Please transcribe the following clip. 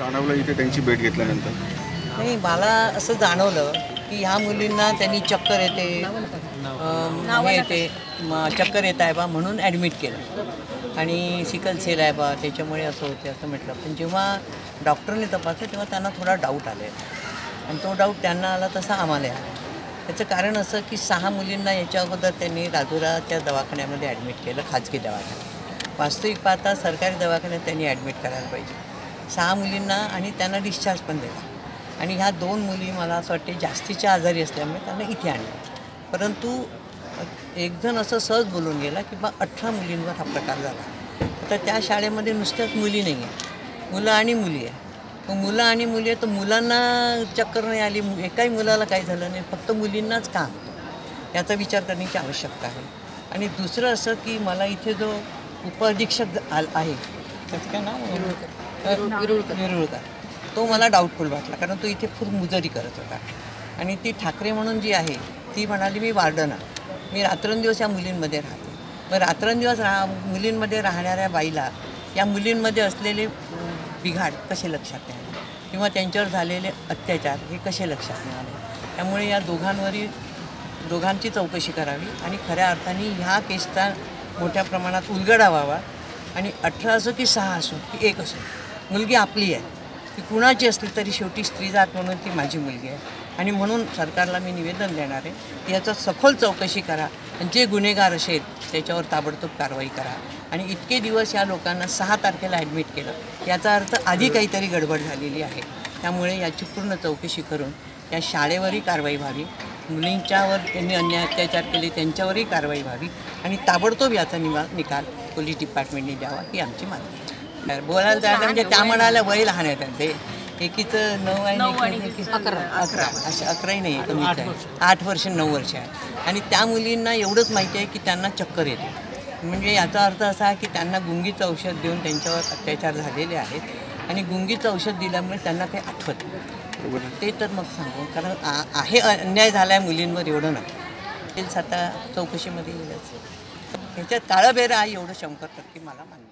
जाणवलं इथे त्यांची भेट घेतल्यानंतर? नाही मला असं जाणवलं की ह्या मुलींना त्यांनी चक्कर येते हे येते चक्कर येत आहे बा म्हणून ॲडमिट केलं. आणि सिकल सेल आहे बा त्याच्यामुळे असं होते असं म्हटलं. पण जेव्हा डॉक्टरने तपासलं तेव्हा त्यांना थोडा डाऊट आले. आणि तो डाऊट त्यांना आला तसा आम्हाला आला. त्याचं कारण असं की सहा मुलींना याच्या अगोदर त्यांनी राजुराच्या दवाखान्यामध्ये ॲडमिट केलं खाजगी दवाखान्यात. वास्तविक पाहता सरकारी दवाखान्यात त्यांनी ॲडमिट करायला पाहिजे. सहा मुलींना आणि त्यांना डिस्चार्ज पण दिला. आणि ह्या दोन मुली मला असं वाटते जास्तीच्या आजारी असल्यामुळे त्यांना इथे आणलं. परंतु एकजण असं सहज बोलून गेला की बा अठरा मुलींवर हा प्रकार झाला. तर त्या शाळेमध्ये नुसत्याच मुली नाही आहे मुलं आणि मुली आहे. मग मुलं आणि मुली आहे तर मुलांना चक्कर नाही आली. एकाही मुलाला काही झालं नाही. फक्त मुलींनाच का याचा विचार करण्याची आवश्यकता आहे. आणि दुसरं असं की मला इथे जो उपअधीक्षक आल आहे त्याचं काय नाव? विरुळकर. तो मला डाऊटफुल वाटला कारण तो इथे खूप मुजरी करत होता. आणि ती ठाकरे म्हणून जी आहे ती म्हणाली मी वार्डन आहे. मी रात्रंदिवस या मुलींमध्ये राहते. मग रात्रंदिवस राहा मुलींमध्ये राहणाऱ्या बाईला या मुलींमध्ये असलेले बिघाड कसे लक्षात आले किंवा त्यांच्यावर झालेले अत्याचार हे कसे लक्षात आले त्यामुळे या दोघांवरील दोघांची चौकशी करावी आणि खऱ्या अर्थाने ह्या केसचा मोठ्या प्रमाणात उलगडा व्हावा. आणि अठरा असो की सहा असो की एक असो. मुलगी आपली आहे. ती कुणाची असली तरी शेवटी स्त्री जात म्हणून ती माझी मुलगी आहे. आणि म्हणून सरकारला मी निवेदन देणार आहे की याचं सखोल चौकशी करा आणि जे गुन्हेगार असेल त्याच्यावर ताबडतोब कारवाई करा. आणि इतके दिवस या लोकांना सहा तारखेला ॲडमिट केलं. याचा अर्थ आधी काहीतरी गडबड झालेली आहे. त्यामुळे याची पूर्ण चौकशी करून या शाळेवरही कारवाई व्हावी मुलींच्यावर त्यांनी अन्याय अत्याचार केले त्यांच्यावरही कारवाई व्हावी आणि ताबडतोब याचा निवा निकाल पोलीस डिपार्टमेंटने द्यावा ही आमची मागणी आहे. बोलायला जायचं म्हणजे त्या म्हणाल्या वय लहान आहे त्यांचे. एकीचं नऊ आहे आणि अकरा. अकरा. असे अकराही नाही आहे कमीच आहे. आठ वर्ष नऊ वर्ष आहे. आणि त्या मुलींना एवढंच माहिती आहे की त्यांना चक्कर येते. म्हणजे याचा अर्थ असा आहे की त्यांना गुंगीचं औषध देऊन त्यांच्यावर अत्याचार झालेले आहेत. आणि गुंगीचं औषध दिल्यामुळे त्यांना काही आठवत ते तर मग सांगू कारण आ- आहे अन्याय झाला आहे मुलींवर एवढं नाही. तेच आता चौकशीमध्ये येईलच ह्याच्यात काळं बेरं आहे एवढं शंभर टक्के मला मान्य